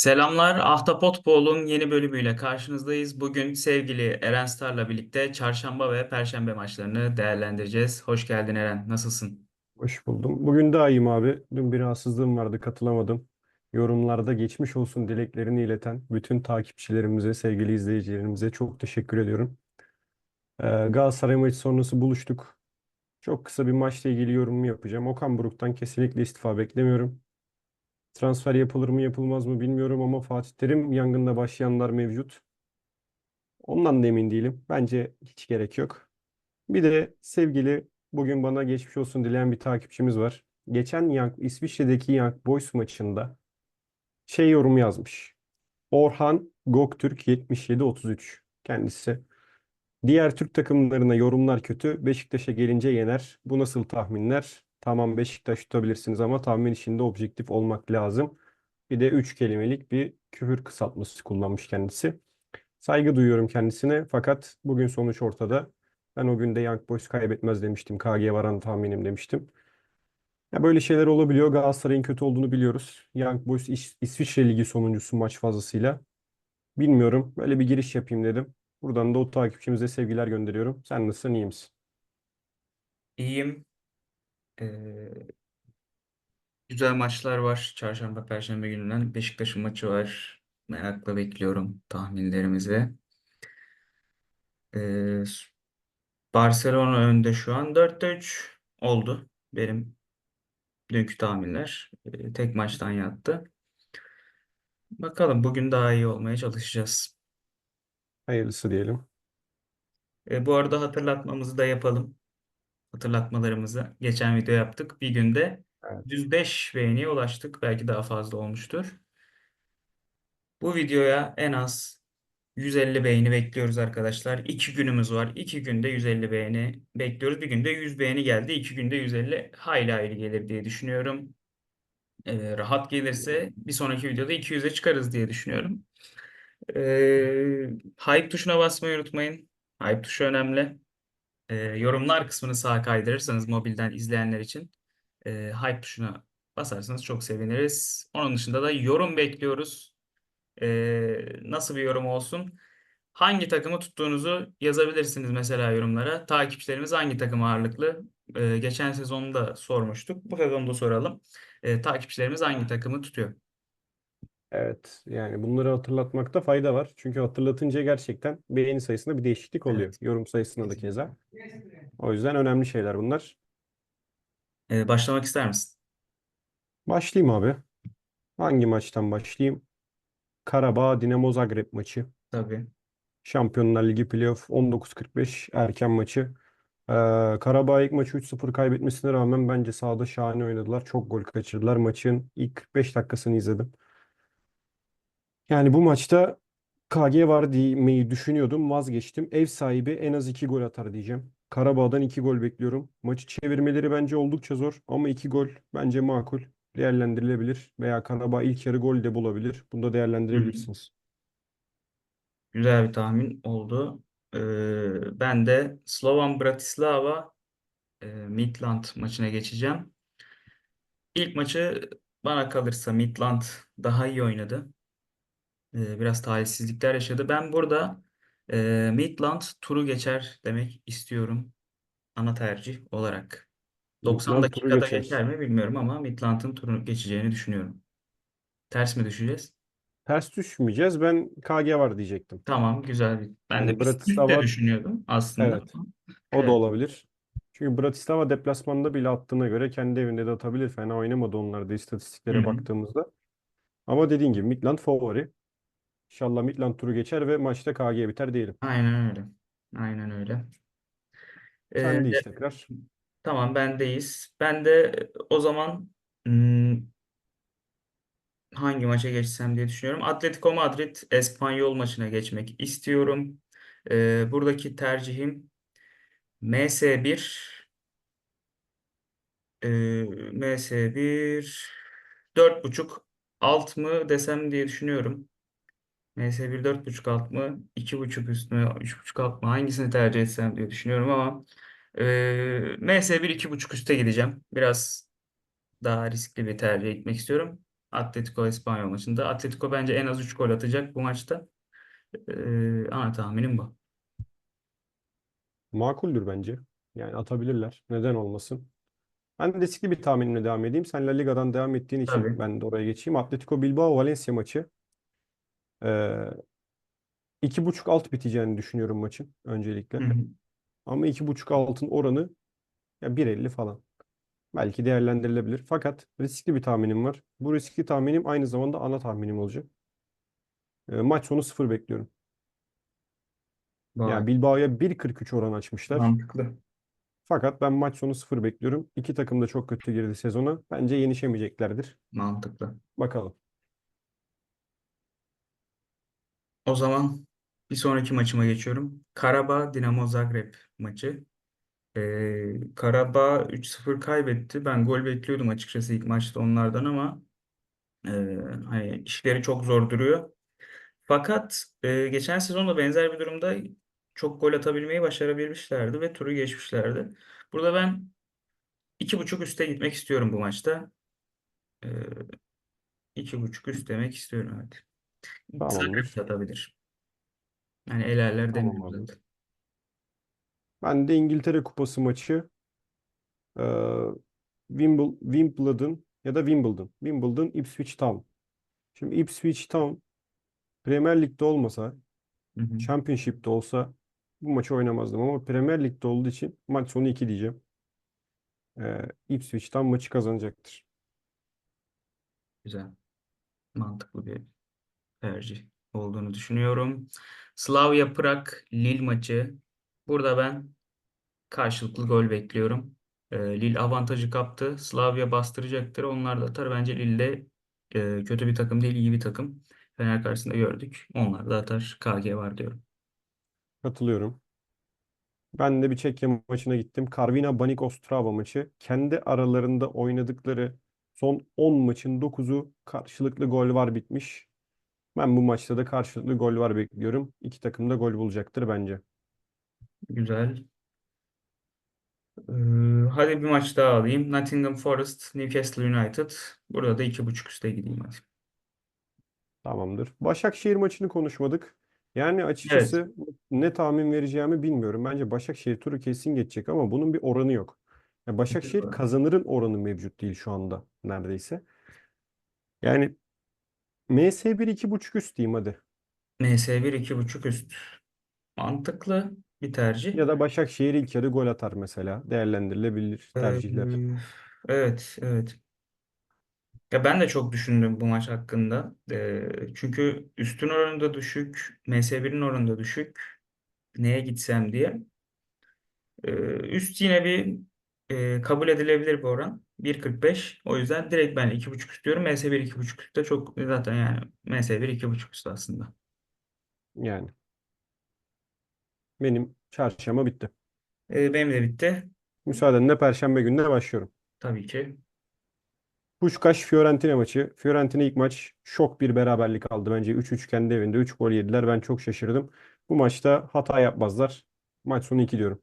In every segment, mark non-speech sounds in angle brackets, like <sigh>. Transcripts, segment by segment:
Selamlar, Ahtapot Ball'un yeni bölümüyle karşınızdayız. Bugün sevgili Eren Star'la birlikte çarşamba ve perşembe maçlarını değerlendireceğiz. Hoş geldin Eren, nasılsın? Hoş buldum. Bugün daha iyiyim abi. Dün bir rahatsızlığım vardı, katılamadım. Yorumlarda geçmiş olsun dileklerini ileten bütün takipçilerimize, sevgili izleyicilerimize çok teşekkür ediyorum. Ee, Galatasaray maçı sonrası buluştuk. Çok kısa bir maçla ilgili yorumumu yapacağım. Okan Buruk'tan kesinlikle istifa beklemiyorum. Transfer yapılır mı yapılmaz mı bilmiyorum ama Fatih Terim yangında başlayanlar mevcut. Ondan da emin değilim. Bence hiç gerek yok. Bir de sevgili bugün bana geçmiş olsun dileyen bir takipçimiz var. Geçen Young, İsviçre'deki Young Boys maçında şey yorum yazmış. Orhan Göktürk 77-33 kendisi. Diğer Türk takımlarına yorumlar kötü. Beşiktaş'a gelince yener. Bu nasıl tahminler? Tamam Beşiktaş tutabilirsiniz ama tahmin işinde objektif olmak lazım. Bir de 3 kelimelik bir küfür kısaltması kullanmış kendisi. Saygı duyuyorum kendisine fakat bugün sonuç ortada. Ben o günde Young Boys kaybetmez demiştim. KG varan tahminim demiştim. Ya böyle şeyler olabiliyor. Galatasaray'ın kötü olduğunu biliyoruz. Young Boys İs- İsviçre Ligi sonuncusu maç fazlasıyla. Bilmiyorum. Böyle bir giriş yapayım dedim. Buradan da o takipçimize sevgiler gönderiyorum. Sen nasılsın, iyi misin? İyiyim. Ee, güzel maçlar var. Çarşamba, perşembe gününden Beşiktaş'ın maçı var. Merakla bekliyorum tahminlerimizi. Ee, Barcelona önde şu an 4'te 3 oldu. Benim dünkü tahminler. Ee, tek maçtan yattı. Bakalım bugün daha iyi olmaya çalışacağız. Hayırlısı diyelim. E, bu arada hatırlatmamızı da yapalım. Hatırlatmalarımızı geçen video yaptık. Bir günde Evet. 105 beğeniye ulaştık. Belki daha fazla olmuştur. Bu videoya en az 150 beğeni bekliyoruz arkadaşlar. İki günümüz var. İki günde 150 beğeni bekliyoruz. Bir günde 100 beğeni geldi. İki günde 150 hayli hayli gelir diye düşünüyorum. E, rahat gelirse bir sonraki videoda 200'e çıkarız diye düşünüyorum. E, hype tuşuna basmayı unutmayın. Hype tuşu önemli. E, yorumlar kısmını sağa kaydırırsanız mobilden izleyenler için e, hype tuşuna basarsanız çok seviniriz. Onun dışında da yorum bekliyoruz. E, nasıl bir yorum olsun? Hangi takımı tuttuğunuzu yazabilirsiniz mesela yorumlara. Takipçilerimiz hangi takım ağırlıklı? E, geçen sezonda sormuştuk. Bu sezonda soralım. E, takipçilerimiz hangi takımı tutuyor? Evet, yani bunları hatırlatmakta fayda var. Çünkü hatırlatınca gerçekten beğeni sayısında bir değişiklik oluyor. Evet. Yorum sayısında da keza. O yüzden önemli şeyler bunlar. E, başlamak ister misin? Başlayayım abi. Hangi maçtan başlayayım? Karabağ Dinamo Zagreb maçı. Tabii. Şampiyonlar Ligi playoff 19.45 erken maçı. Ee, Karabağ ilk maçı 3-0 kaybetmesine rağmen bence sahada şahane oynadılar. Çok gol kaçırdılar. Maçın ilk 45 dakikasını izledim. Yani bu maçta KG var diyemeyi düşünüyordum. Vazgeçtim. Ev sahibi en az 2 gol atar diyeceğim. Karabağ'dan 2 gol bekliyorum. Maçı çevirmeleri bence oldukça zor ama 2 gol bence makul. Değerlendirilebilir. Veya Karabağ ilk yarı gol de bulabilir. Bunu da değerlendirebilirsiniz. Güzel bir tahmin oldu. Ee, ben de Slovan Bratislava e, Midland maçına geçeceğim. İlk maçı bana kalırsa Midland daha iyi oynadı. Biraz talihsizlikler yaşadı. Ben burada e, Midland turu geçer demek istiyorum. Ana tercih olarak. 90 Midland turu dakikada geçer. geçer mi bilmiyorum ama Midland'ın turunu geçeceğini düşünüyorum. Ters mi düşeceğiz? Ters düşmeyeceğiz. Ben KG var diyecektim. Tamam, güzel bir. Ben de Yani biz ilk de Bratislava düşünüyordum aslında. evet o da Evet. olabilir. Çünkü Bratislava deplasmanda bile attığına göre kendi evinde de atabilir. Fena oynamadı onlar da Hı istatistiklere hı. baktığımızda. Ama dediğin gibi Midland favori. İnşallah Midland turu geçer ve maçta KG biter diyelim. Aynen öyle. Aynen öyle. Ee, Sendeyiz tekrar. tamam bendeyiz. Ben de o zaman hmm, hangi maça geçsem diye düşünüyorum. Atletico Madrid Espanyol maçına geçmek istiyorum. Ee, buradaki tercihim MS1 e, MS1 4.5 alt mı desem diye düşünüyorum. MS1 4.5 alt mı? 2.5 üst mü? 3.5 alt mı? Hangisini tercih etsem diye düşünüyorum ama e, MS1 2.5 üste gideceğim. Biraz daha riskli bir tercih etmek istiyorum. Atletico Espanyol maçında. Atletico bence en az 3 gol atacak bu maçta. Ee, ana tahminim bu. Makuldür bence. Yani atabilirler. Neden olmasın? Ben riskli bir tahminimle devam edeyim. Sen La Liga'dan devam ettiğin için Tabii. ben de oraya geçeyim. Atletico Bilbao Valencia maçı. İki buçuk alt biteceğini düşünüyorum maçın Hı öncelikle. hı. Ama iki buçuk altın oranı ya 1.50 falan. Belki değerlendirilebilir. Fakat riskli bir tahminim var. Bu riskli tahminim aynı zamanda ana tahminim olacak. Ee, maç sonu sıfır bekliyorum. Vay, Yani Bilbao'ya 1.43 oran açmışlar. mantıklı. Fakat ben maç sonu sıfır bekliyorum. İki takım da çok kötü girdi sezona. Bence yenişemeyeceklerdir. Mantıklı. Bakalım. O zaman bir sonraki maçıma geçiyorum. Karabağ Dinamo Zagreb maçı. Ee, Karabağ 3-0 kaybetti. Ben gol bekliyordum açıkçası ilk maçta onlardan ama e, hani işleri çok zor duruyor. Fakat e, geçen sezon da benzer bir durumda çok gol atabilmeyi başarabilmişlerdi ve turu geçmişlerdi. Burada ben iki buçuk üste gitmek istiyorum bu maçta. E, iki buçuk üst demek istiyorum evet. Zagreb de Tamamdır. atabilir. Yani elerler Tamam demiyorum abi. zaten. Ben de İngiltere Kupası maçı e, Wimble- Wimbledon ya da Wimbledon. Wimbledon Ipswich Town. Şimdi Ipswich Town Premier Lig'de olmasa, Hı hı. Championship'te olsa bu maçı oynamazdım ama Premier Lig'de olduğu için maç sonu 2 diyeceğim. E, Ipswich Town maçı kazanacaktır. Güzel. Mantıklı bir tercih olduğunu düşünüyorum. Slavia Prag Lille maçı. Burada ben karşılıklı gol bekliyorum. Ee, Lille avantajı kaptı. Slavia bastıracaktır. Onlar da atar. Bence Lille e, kötü bir takım değil, iyi bir takım. Fener karşısında gördük. Onlar da atar. KG var diyorum. Katılıyorum. Ben de bir Çekya maçına gittim. Karvina Banik Ostrava maçı. Kendi aralarında oynadıkları son 10 maçın 9'u karşılıklı gol var bitmiş. Ben bu maçta da karşılıklı gol var bekliyorum. İki takım da gol bulacaktır bence. Güzel. Ee, hadi bir maç daha alayım. Nottingham Forest, Newcastle United. Burada da iki buçuk üste gideyim hadi. Tamamdır. Başakşehir maçını konuşmadık. Yani Evet. açıkçası ne tahmin vereceğimi bilmiyorum. Bence Başakşehir turu kesin geçecek ama bunun bir oranı yok. Ya Başakşehir kazanırın oranı mevcut değil şu anda neredeyse. Yani MS1 2.5 üst diyeyim hadi. MS1 iki buçuk üst. Mantıklı bir tercih. Ya da Başakşehir ilk yarı gol atar mesela. Değerlendirilebilir Ee, tercihler. evet, evet. Ya ben de çok düşündüm bu maç hakkında. Ee, çünkü üstün oranı da düşük, MS1'in oranı da düşük. Neye gitsem diye. Ee, üst yine bir e, kabul edilebilir bir oran. 1.45. O yüzden direkt ben 2.5 istiyorum. MS1 2.5 üstte çok zaten yani MS1 2.5 üstte aslında. Yani benim çarşamba bitti. Ee, benim de bitti. Müsaadenle Perşembe gününe başlıyorum. Tabii ki. Puskás Fiorentina maçı. Fiorentina ilk maç şok bir beraberlik aldı. Bence 3-3 kendi evinde 3 gol yediler. Ben çok şaşırdım. Bu maçta hata yapmazlar. Maç sonu 2 diyorum.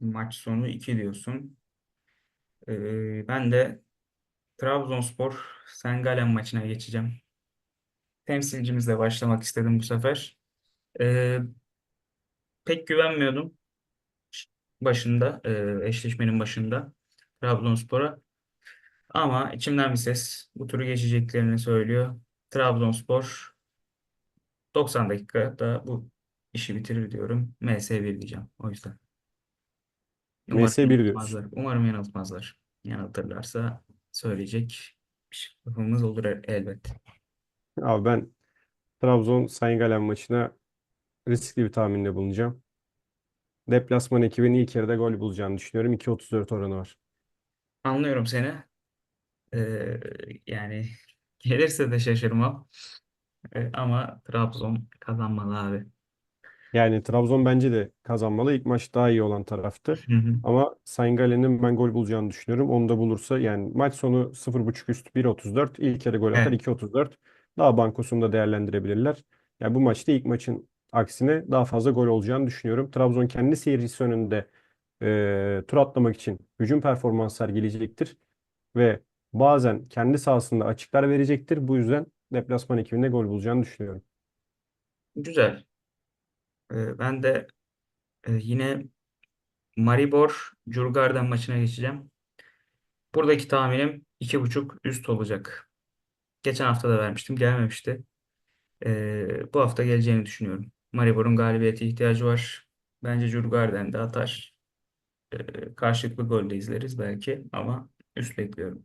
Maç sonu 2 diyorsun. Ee, ben de Trabzonspor Sengalen maçına geçeceğim. Temsilcimizle başlamak istedim bu sefer. Ee, pek güvenmiyordum başında, e, eşleşmenin başında Trabzonspor'a. Ama içimden bir ses bu turu geçeceklerini söylüyor. Trabzonspor 90 dakikada bu işi bitirir diyorum. MS1 diyeceğim o yüzden. Umarım MS1 diyorsun. yanıltmazlar. Umarım yanıltmazlar. Yanıltırlarsa söyleyecek bir şey lafımız olur el- elbet. Abi ben Trabzon Saint Gallen maçına riskli bir tahminde bulunacağım. Deplasman ekibinin ilk yarıda gol bulacağını düşünüyorum. 2.34 oranı var. Anlıyorum seni. Ee, yani gelirse de şaşırmam. Ee, ama Trabzon kazanmalı abi. Yani Trabzon bence de kazanmalı. İlk maç daha iyi olan taraftı. Hı hı. Ama Saint Gallen'in ben gol bulacağını düşünüyorum. Onu da bulursa yani maç sonu 0.5 üst 1.34. İlk yarı gol atar Evet. 2.34. Daha bankosunu da değerlendirebilirler. Yani bu maçta ilk maçın aksine daha fazla gol olacağını düşünüyorum. Trabzon kendi seyircisi önünde e, tur atlamak için hücum performans sergileyecektir. Ve bazen kendi sahasında açıklar verecektir. Bu yüzden deplasman ekibinde gol bulacağını düşünüyorum. Güzel. Ee, ben de e, yine Maribor Djurgården maçına geçeceğim. Buradaki tahminim 2.5 üst olacak. Geçen hafta da vermiştim. Gelmemişti. Ee, bu hafta geleceğini düşünüyorum. Maribor'un galibiyete ihtiyacı var. Bence Djurgården de atar. Ee, karşılıklı gol de izleriz belki ama üst bekliyorum.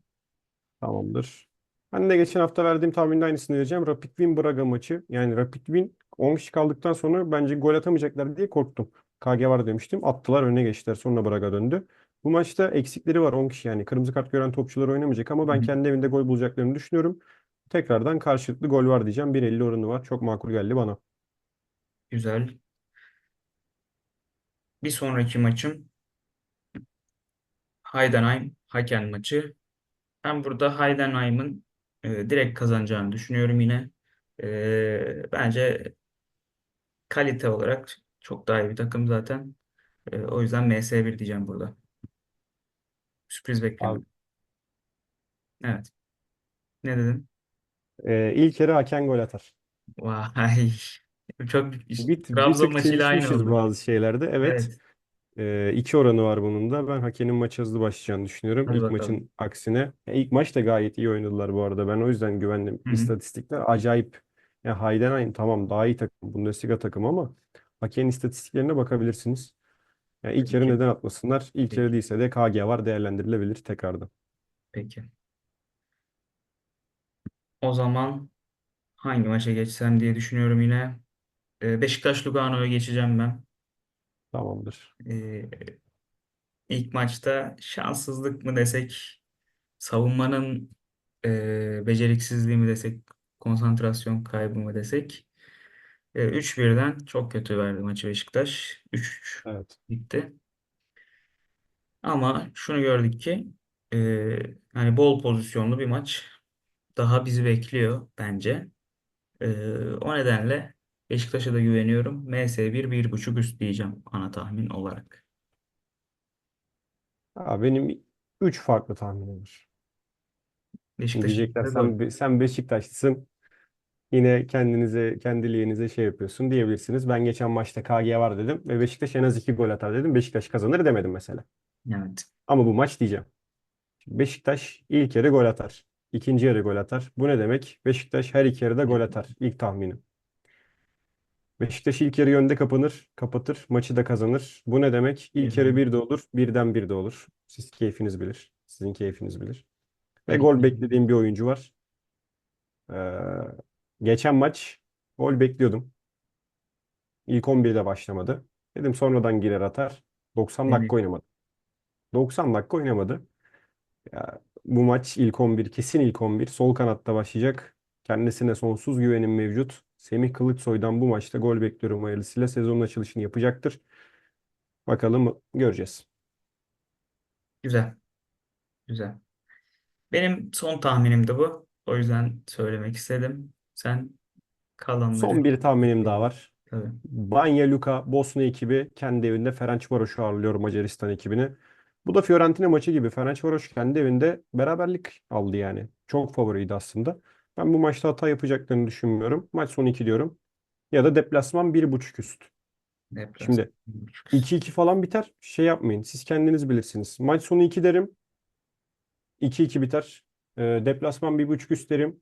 Tamamdır. Ben de geçen hafta verdiğim tahminin aynısını vereceğim. Rapid Wien Braga maçı. Yani Rapid Wien 10 kişi kaldıktan sonra bence gol atamayacaklar diye korktum. KG var demiştim. Attılar öne geçtiler. Sonra Braga döndü. Bu maçta eksikleri var 10 kişi yani. Kırmızı kart gören topçular oynamayacak ama ben hı. kendi evinde gol bulacaklarını düşünüyorum. Tekrardan karşılıklı gol var diyeceğim. 1.50 oranı var. Çok makul geldi bana. Güzel. Bir sonraki maçım Heidenheim Haken maçı. Ben burada Heidenheim'ın e, direkt kazanacağını düşünüyorum yine. E, bence kalite olarak çok daha iyi bir takım zaten. E, o yüzden MS1 diyeceğim burada. Sürpriz Abi, beklemiyorum. Evet. Ne dedin? e, ilk yarı hakem gol atar. Vay. <laughs> Çok Bir, bir Trabzon tık maçıyla aynı çelişmişiz oldu. bazı şeylerde. Evet. Evet. Ee, iki oranı var bunun da. Ben hakemin maçı hızlı başlayacağını düşünüyorum. Hadi İlk bakalım. maçın aksine. Ya ilk maç da gayet iyi oynadılar bu arada. Ben o yüzden güvendim. Hı hı. İstatistikler acayip. Ya Heidenheim tamam daha iyi takım. Bundesliga takım ama hakemin istatistiklerine bakabilirsiniz. Ya ilk yarı Peki. neden atmasınlar? İlk yarı Peki. değilse de KG var değerlendirilebilir tekrardan. Peki. O zaman hangi maça geçsem diye düşünüyorum yine. E, Beşiktaş Lugano'ya geçeceğim ben. Tamamdır. E, ilk maçta şanssızlık mı desek, savunmanın e, beceriksizliği mi desek, konsantrasyon kaybı mı desek. E, 3-1'den çok kötü verdi maçı Beşiktaş. 3-3 Evet. bitti. Ama şunu gördük ki e, yani bol pozisyonlu bir maç daha bizi bekliyor bence. E, o nedenle Beşiktaş'a da güveniyorum. MS1 1.5 üst diyeceğim ana tahmin olarak. Ha, benim üç farklı tahminim var. Şimdi Beşiktaş diyecekler de gol. sen, sen Beşiktaşlısın. Yine kendinize, kendi lehinize şey yapıyorsun diyebilirsiniz. Ben geçen maçta KG var dedim ve Beşiktaş en az iki gol atar dedim. Beşiktaş kazanır demedim mesela. Evet. Ama bu maç diyeceğim. Beşiktaş ilk yarı gol atar. İkinci yarı gol atar. Bu ne demek? Beşiktaş her iki yarıda gol atar. İlk tahminim. Beşiktaş ilk yarı önde kapanır, kapatır, maçı da kazanır. Bu ne demek? İlk yarı bir de olur, birden bir de olur. Siz keyfiniz bilir. Sizin keyfiniz bilir. Ve gol beklediğim bir oyuncu var. Ee, geçen maç gol bekliyordum. İlk 11'de başlamadı. Dedim sonradan girer atar. 90 dakika oynamadı. 90 dakika oynamadı. Ya, bu maç ilk 11 kesin ilk 11. Sol kanatta başlayacak. Kendisine sonsuz güvenim mevcut. Semih Kılıçsoy'dan bu maçta gol bekliyorum hayırlısıyla. Sezonun açılışını yapacaktır. Bakalım göreceğiz. Güzel. Güzel. Benim son tahminim de bu. O yüzden söylemek istedim. Sen kalanları Son bir tahminim daha var. tabii. Banja Luka Bosna ekibi kendi evinde Ferencvaros'u ağırlıyor Macaristan ekibini. Bu da Fiorentina maçı gibi. Ferencvaros kendi evinde beraberlik aldı yani. Çok favoriydi aslında. Ben bu maçta hata yapacaklarını düşünmüyorum. Maç sonu 2 diyorum. Ya da deplasman 1.5 üst. Deplasman. Şimdi 2-2 falan biter. Şey yapmayın. Siz kendiniz bilirsiniz. Maç sonu 2 derim. 2-2 biter. E, deplasman 1.5 üst derim.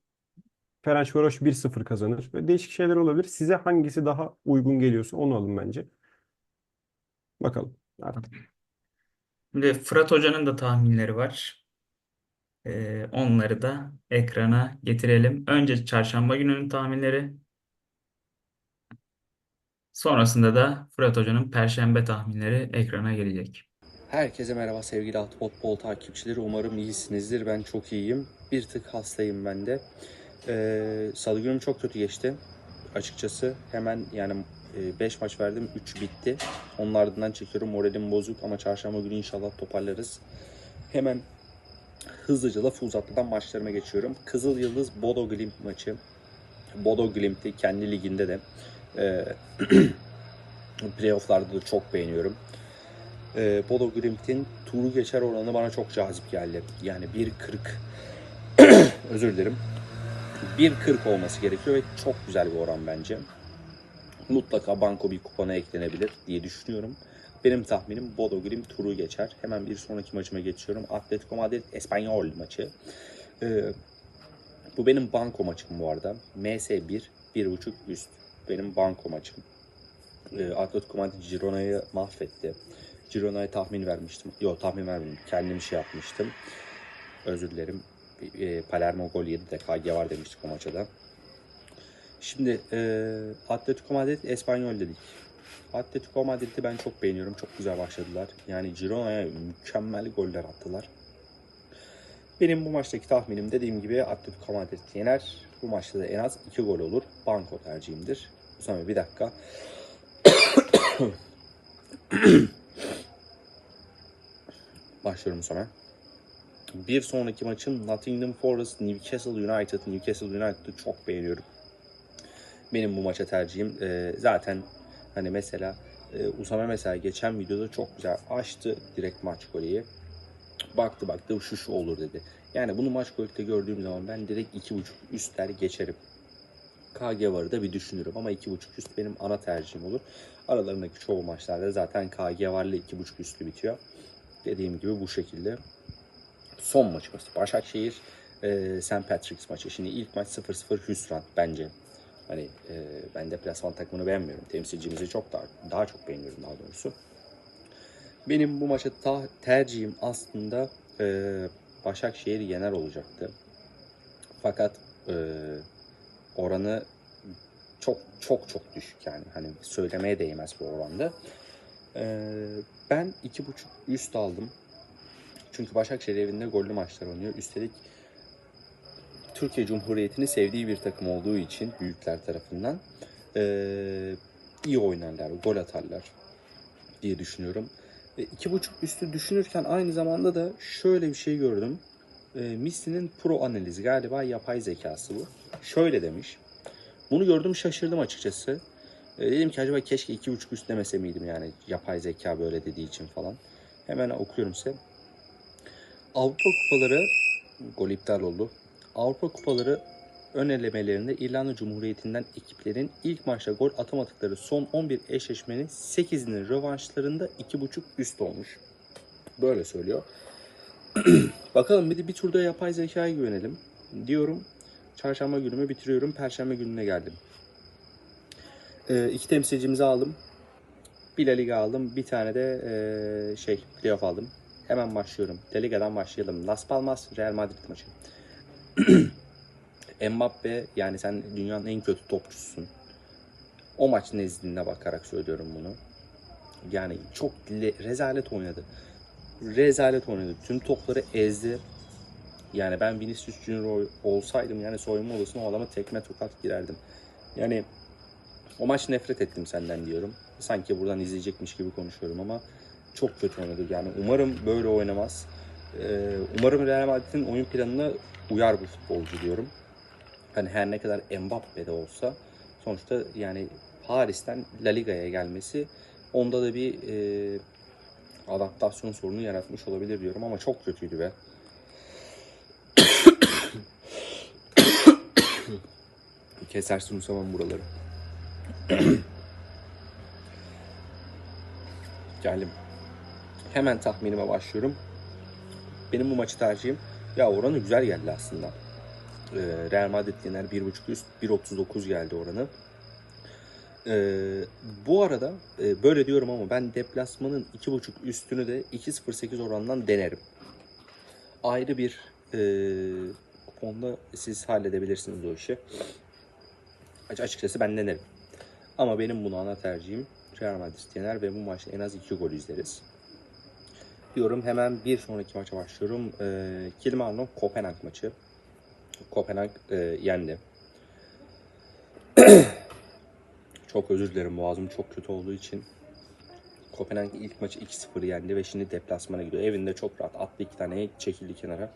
Ferencvaros 1-0 kazanır. Ve değişik şeyler olabilir. Size hangisi daha uygun geliyorsa onu alın bence. Bakalım artık. Şimdi Fırat Hoca'nın da tahminleri var. Ee, onları da ekrana getirelim. Önce çarşamba gününün tahminleri. Sonrasında da Fırat Hoca'nın perşembe tahminleri ekrana gelecek. Herkese merhaba sevgili Atbot takipçileri. Umarım iyisinizdir. Ben çok iyiyim. Bir tık hastayım ben de. Ee, Salı günüm çok kötü geçti. Açıkçası hemen yani 5 maç verdim. 3 bitti. Onun ardından çekiyorum. Moralim bozuk ama çarşamba günü inşallah toparlarız. Hemen hızlıca da uzatmadan maçlarıma geçiyorum. Kızıl Yıldız Bodo Glimt maçı. Bodo Glimt'i kendi liginde de e, <clears throat> playofflarda da çok beğeniyorum. E, Bodo Glimt'in turu geçer oranı bana çok cazip geldi. Yani 1.40 <clears throat> Özür dilerim. 1.40 olması gerekiyor ve çok güzel bir oran bence. Mutlaka banko bir kupona eklenebilir diye düşünüyorum. Benim tahminim Bodo Glim turu geçer. Hemen bir sonraki maçıma geçiyorum. Atletico Madrid Espanyol maçı. Ee, bu benim banko maçım bu arada. MS1 1.5 üst. Benim banko maçım. Ee, Atletico Madrid Girona'yı mahvetti. Girona'ya tahmin vermiştim. Yok tahmin vermedim. Kendim şey yapmıştım. Özür dilerim. E, Palermo gol yedi de KG var demiştik o maça da. Şimdi e, Atletico Madrid Espanyol dedik. Atletico Madrid'i ben çok beğeniyorum. Çok güzel başladılar. Yani Girona'ya mükemmel goller attılar. Benim bu maçtaki tahminim dediğim gibi Atletico Madrid yener. Bu maçta da en az 2 gol olur. Banko tercihimdir. Sonra bir dakika. <coughs> Başlıyorum sonra. Bir sonraki maçım Nottingham Forest Newcastle United. Newcastle United'ı çok beğeniyorum. Benim bu maça tercihim e, zaten hani mesela e, Usame mesela geçen videoda çok güzel açtı direkt maç golüyü. Baktı baktı şu şu olur dedi. Yani bunu maç golükte gördüğüm zaman ben direkt 2.5 üstler geçerim. KG varı da bir düşünürüm ama 2.5 üst benim ana tercihim olur. Aralarındaki çoğu maçlarda zaten KG varla 2.5 üstü bitiyor. Dediğim gibi bu şekilde. Son maçımız Başakşehir e, St. Patrick's maçı. Şimdi ilk maç 0-0 hüsran bence. Hani e, ben deplasman takımını beğenmiyorum. Temsilcimizi çok daha, daha çok beğeniyorum daha doğrusu. Benim bu maça ta- tercihim aslında e, Başakşehir yener olacaktı. Fakat e, oranı çok çok çok düşük yani. Hani söylemeye değmez bu oranda. E, ben iki buçuk üst aldım. Çünkü Başakşehir evinde gollü maçlar oynuyor. Üstelik Türkiye Cumhuriyeti'ni sevdiği bir takım olduğu için büyükler tarafından eee, iyi oynarlar, gol atarlar diye düşünüyorum. E, iki buçuk üstü düşünürken aynı zamanda da şöyle bir şey gördüm. E, Missi'nin pro analizi galiba yapay zekası bu. Şöyle demiş. Bunu gördüm şaşırdım açıkçası. E, dedim ki acaba keşke iki buçuk üst demese miydim yani yapay zeka böyle dediği için falan. Hemen okuyorum size. Avrupa kupaları gol iptal oldu. Avrupa kupaları ön elemelerinde İrlanda Cumhuriyeti'nden ekiplerin ilk maçta gol atamadıkları son 11 eşleşmenin 8'inin rövanşlarında 2.5 üst olmuş. Böyle söylüyor. <clears throat> Bakalım bir de bir turda yapay zekaya güvenelim. Diyorum çarşamba günümü bitiriyorum. Perşembe gününe geldim. Ee, iki temsilcimizi aldım. Bir La Liga aldım. Bir tane de ee, şey playoff aldım. Hemen başlıyorum. La Liga'dan başlayalım. Las Palmas Real Madrid maçı. <clears throat> Mbappe yani sen dünyanın en kötü topçusun. O maç nezdinde bakarak söylüyorum bunu. Yani çok le- rezalet oynadı. Rezalet oynadı. Tüm topları ezdi. Yani ben Vinicius Junior ol- olsaydım yani soyunma odasına o adama tekme tokat girerdim. Yani o maç nefret ettim senden diyorum. Sanki buradan izleyecekmiş gibi konuşuyorum ama çok kötü oynadı. Yani umarım böyle oynamaz. Ee, umarım Real Madrid'in oyun planına uyar bu futbolcu diyorum. Hani her ne kadar Mbappe de olsa sonuçta yani Paris'ten La Liga'ya gelmesi onda da bir e, adaptasyon sorunu yaratmış olabilir diyorum ama çok kötüydü be. <coughs> Kesersin Usaman buraları. <coughs> Geldim. Hemen tahminime başlıyorum. Benim bu maçı tercihim. Ya oranı güzel geldi aslında. Ee, Real Madrid yener 1.5 üst 1.39 geldi oranı. Ee, bu arada e, böyle diyorum ama ben deplasmanın 2.5 üstünü de 2.08 orandan denerim. Ayrı bir e, kuponda siz halledebilirsiniz o işi. Aç- Açıkçası ben denerim. Ama benim bunu ana tercihim Real Madrid yener ve bu maçta en az 2 gol izleriz. Diyorum hemen bir sonraki maça başlıyorum. Ee, Kilmarnock Kopenhag maçı. Kopenhag e, yendi. <clears throat> çok özür dilerim boğazım çok kötü olduğu için. Kopenhag ilk maçı 2-0 yendi ve şimdi deplasmana gidiyor. Evinde çok rahat attı iki tane çekildi kenara.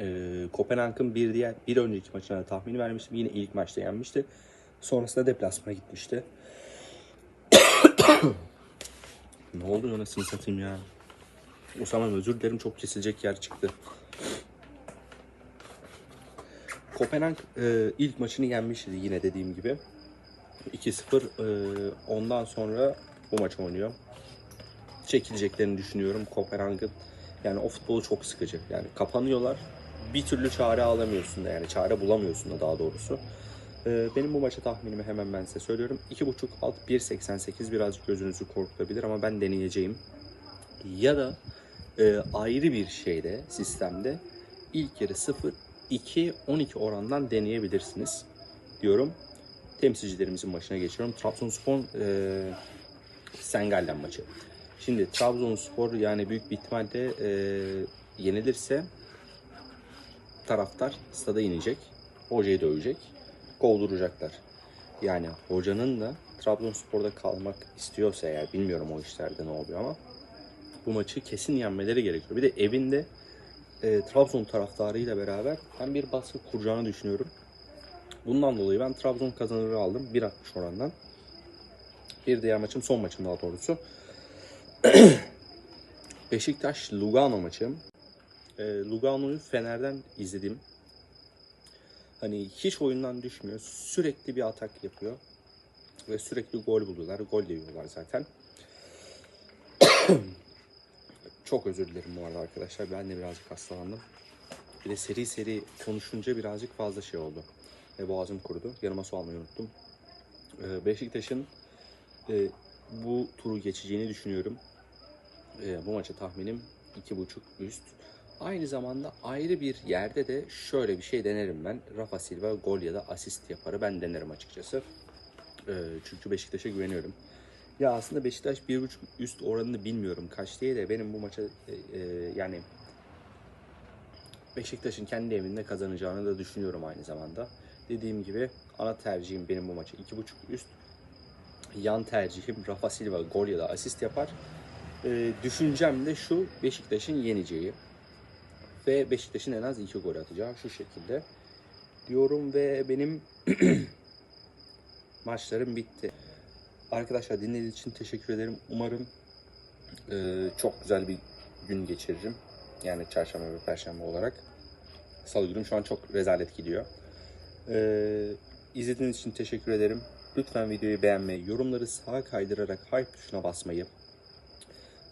Ee, Kopenhag'ın bir diğer bir önceki maçına da tahmini vermiştim. Yine ilk maçta yenmişti. Sonrasında deplasmana gitmişti. <clears throat> ne oldu anasını satayım ya. Osman özür dilerim çok kesilecek yer çıktı. Kopenhag e, ilk maçını yenmişti yine dediğim gibi. 2-0 e, ondan sonra bu maç oynuyor. Çekileceklerini düşünüyorum Kopenhag'ın. Yani o futbolu çok sıkıcı. Yani kapanıyorlar. Bir türlü çare alamıyorsun da yani çare bulamıyorsun da daha doğrusu. E, benim bu maça tahminimi hemen ben size söylüyorum. 2.5 alt 1.88 birazcık gözünüzü korkutabilir ama ben deneyeceğim. Ya da e, ayrı bir şeyde sistemde ilk yarı 0 2 12 orandan deneyebilirsiniz diyorum. Temsilcilerimizin başına geçiyorum. Trabzonspor e, Sengallen maçı. Şimdi Trabzonspor yani büyük bir ihtimalle e, yenilirse taraftar stada inecek. Hocayı dövecek. Kovduracaklar. Yani hocanın da Trabzonspor'da kalmak istiyorsa eğer bilmiyorum o işlerde ne oluyor ama bu maçı kesin yenmeleri gerekiyor. Bir de evinde e, Trabzon taraftarıyla beraber ben bir baskı kuracağını düşünüyorum. Bundan dolayı ben Trabzon kazanırı aldım 1.60 orandan. Bir diğer maçım son maçım daha doğrusu. <clears throat> Beşiktaş Lugano maçı. E, Lugano'yu Fener'den izledim. Hani hiç oyundan düşmüyor. Sürekli bir atak yapıyor. Ve sürekli gol buluyorlar. Gol yiyorlar zaten. <clears throat> Çok özür dilerim bu arada arkadaşlar. Ben de birazcık hastalandım. Bir de seri seri konuşunca birazcık fazla şey oldu. Ve boğazım kurudu. Yanıma su almayı unuttum. Ee, Beşiktaş'ın e, bu turu geçeceğini düşünüyorum. E, bu maça tahminim 2.5 üst. Aynı zamanda ayrı bir yerde de şöyle bir şey denerim ben. Rafa Silva gol ya da asist yaparı ben denerim açıkçası. E, çünkü Beşiktaş'a güveniyorum. Ya aslında Beşiktaş 1.5 üst oranını bilmiyorum kaç diye de benim bu maça e, e, yani Beşiktaş'ın kendi evinde kazanacağını da düşünüyorum aynı zamanda. Dediğim gibi ana tercihim benim bu maça 2.5 üst. Yan tercihim Rafa Silva gol ya da asist yapar. E, düşüncem de şu Beşiktaş'ın yeneceği. Ve Beşiktaş'ın en az 2 gol atacağı şu şekilde. Diyorum ve benim <clears throat> maçlarım bitti. Arkadaşlar dinlediğiniz için teşekkür ederim. Umarım e, çok güzel bir gün geçiririm. Yani çarşamba ve perşembe olarak. Salı günüm şu an çok rezalet gidiyor. E, izlediğiniz için teşekkür ederim. Lütfen videoyu beğenmeyi, yorumları sağa kaydırarak hype tuşuna basmayı,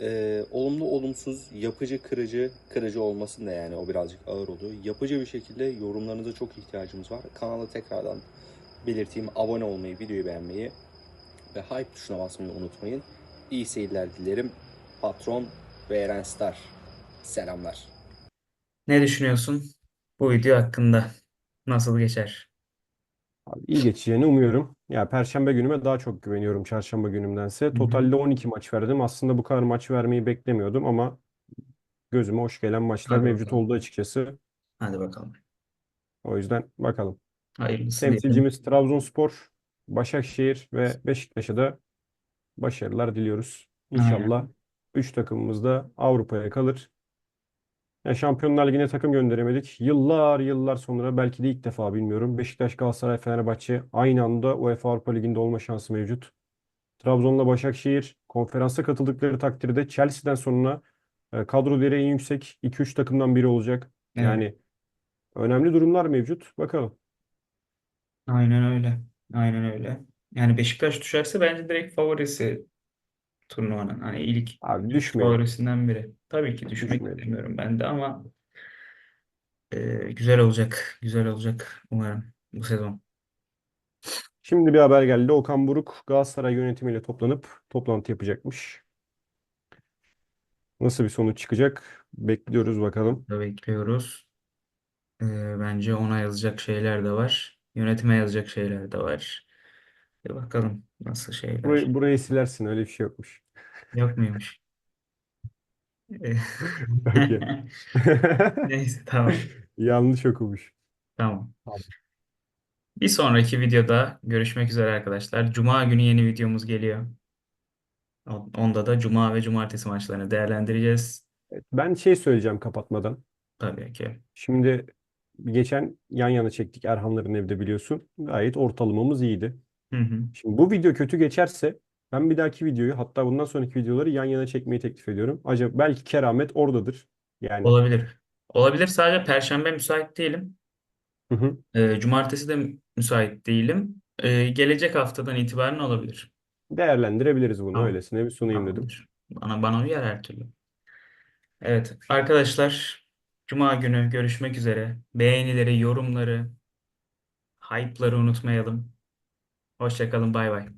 e, olumlu olumsuz, yapıcı kırıcı, kırıcı olmasın da yani o birazcık ağır oldu. Yapıcı bir şekilde yorumlarınıza çok ihtiyacımız var. Kanala tekrardan belirteyim abone olmayı, videoyu beğenmeyi ve hype tuşuna basmayı unutmayın. İyi seyirler dilerim. Patron ve Eren Star. Selamlar. Ne düşünüyorsun bu video hakkında? Nasıl geçer? Abi iyi geçeceğini umuyorum. Ya Perşembe günüme daha çok güveniyorum Çarşamba günümdense. Totalde 12 maç verdim. Aslında bu kadar maç vermeyi beklemiyordum ama gözüme hoş gelen maçlar Hadi mevcut bakalım. oldu açıkçası. Hadi bakalım. O yüzden bakalım. Hayırlısı diyelim. Temsilcimiz Trabzonspor, Başakşehir ve Beşiktaş'a da başarılar diliyoruz. İnşallah 3 takımımız da Avrupa'ya kalır. Ya Şampiyonlar Ligi'ne takım gönderemedik. Yıllar yıllar sonra belki de ilk defa bilmiyorum. Beşiktaş, Galatasaray, Fenerbahçe aynı anda UEFA Avrupa Ligi'nde olma şansı mevcut. Trabzon'la Başakşehir konferansa katıldıkları takdirde Chelsea'den sonra e, kadro değeri en yüksek 2-3 takımdan biri olacak. Evet. Yani önemli durumlar mevcut. Bakalım. Aynen öyle. Aynen öyle. Yani Beşiktaş düşerse bence direkt favorisi turnuvanın. Hani ilk Abi düşmeyelim. favorisinden biri. Tabii ki düşmek Düşmeyelim. istemiyorum ben de ama e, güzel olacak. Güzel olacak umarım bu sezon. Şimdi bir haber geldi. Okan Buruk Galatasaray yönetimiyle toplanıp toplantı yapacakmış. Nasıl bir sonuç çıkacak? Bekliyoruz bakalım. Da bekliyoruz. E, bence ona yazacak şeyler de var. Yönetime yazacak şeyler de var. Bir bakalım nasıl şeyler. Burayı, burayı silersin. Öyle bir şey yokmuş. Yok muymuş? E, Okey. <laughs> Neyse tamam. Yanlış okumuş. Tamam. Tamam. Bir sonraki videoda görüşmek üzere arkadaşlar. Cuma günü yeni videomuz geliyor. Onda da Cuma ve Cumartesi maçlarını değerlendireceğiz. Ben şey söyleyeceğim kapatmadan. Tabii ki. Şimdi geçen yan yana çektik Erhamların evde biliyorsun. Gayet ortalamamız iyiydi. Hı hı. Şimdi bu video kötü geçerse ben bir dahaki videoyu hatta bundan sonraki videoları yan yana çekmeyi teklif ediyorum. Acaba belki keramet oradadır. Yani Olabilir. Olabilir sadece Perşembe müsait değilim. Hı hı. Ee, cumartesi de müsait değilim. Ee, gelecek haftadan itibaren olabilir. değerlendirebiliriz bunu Tamam. öylesine bir sunayım dedim. Tamamdır. Bana, bana uyar her türlü. Evet arkadaşlar Cuma günü görüşmek üzere. Beğenileri, yorumları, hype'ları unutmayalım. Hoşçakalın, bay bay.